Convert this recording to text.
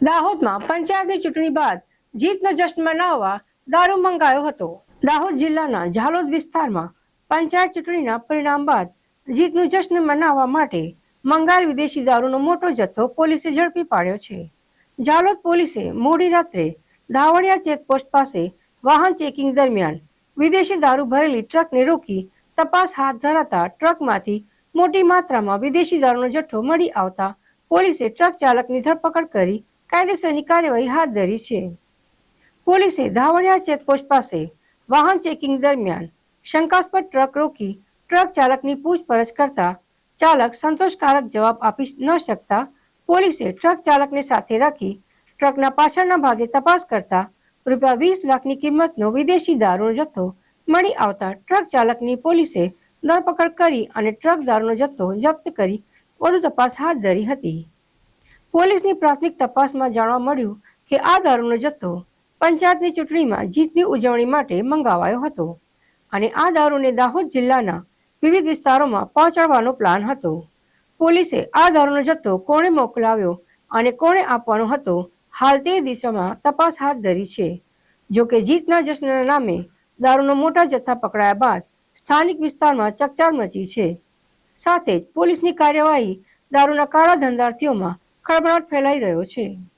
દાહોદમાં પંચાયતની ચૂંટણી બાદ જીતનો જશ્ન મનાવવા દારૂ મંગાયો હતો. દાહોદ જિલ્લાના ઝાલોદ વિસ્તારમાં પંચાયત ચૂંટણીના પરિણામ બાદ જીતનું જશ્ન મનાવવા માટે મંગાયેલ વિદેશી દારૂનો મોટો જથ્થો પોલીસે ઝડપી પાડ્યો છે. ઝાલોદ પોલીસે મોડી રાત્રે ધાવડિયા ચેકપોસ્ટ પાસે વાહન ચેકિંગ દરમિયાન વિદેશી દારૂ ભરેલી ટ્રકને રોકી તપાસ હાથ ધરાતા ટ્રકમાંથી મોટી માત્રામાં વિદેશી દારૂનો જથ્થો મળી આવતા પોલીસે ટ્રક ચાલકની ધરપકડ કરી કાયદેસરની કાર્યવાહી હાથ ધરી છે. પોલીસે ધાવણિયા ચેકપોસ્ટ પાસે વાહન ચેકિંગ દરમિયાન શંકાસ્પદ ટ્રક રોકી ટ્રક ચાલકની પૂછપરછ કરતા ચાલક સંતોષકારક જવાબ આપી ન શકતા પોલીસે ટ્રક ચાલકને સાથે રાખી ટ્રકના પાછળના ભાગે તપાસ કરતા રૂપિયા વીસ લાખની કિંમતનો વિદેશી દારૂનો જથ્થો મળી આવતા ટ્રક ચાલકની પોલીસે ધરપકડ કરી અને ટ્રક દારૂનો જથ્થો જપ્ત કરી વધુ તપાસ હાથ ધરી હતી. પોલીસની પ્રાથમિક તપાસમાં જાણવા મળ્યું કે આ દારૂનો જથ્થો પંચાયતની ચૂંટણીમાં જીતની ઉજવણી માટે મંગાવાયો હતો અને આ દારૂને દાહોદ જિલ્લાના વિવિધ વિસ્તારોમાં પહોંચાડવાનો પ્લાન હતો. પોલીસે આ દારૂનો જથ્થો કોણે મોકલાવ્યો અને કોણે આપવાનો હતો હાલ તે દિશામાં તપાસ હાથ ધરી છે. જો કે જીતના જશ્નના નામે દારૂનો મોટા જથ્થા પકડાયા બાદ સ્થાનિક વિસ્તારમાં ચકચાર મચી છે. સાથે જ પોલીસની કાર્યવાહી દારૂના કાળા ધંધાર્થીઓમાં ખળભળાટ ફેલાઈ રહ્યો છે.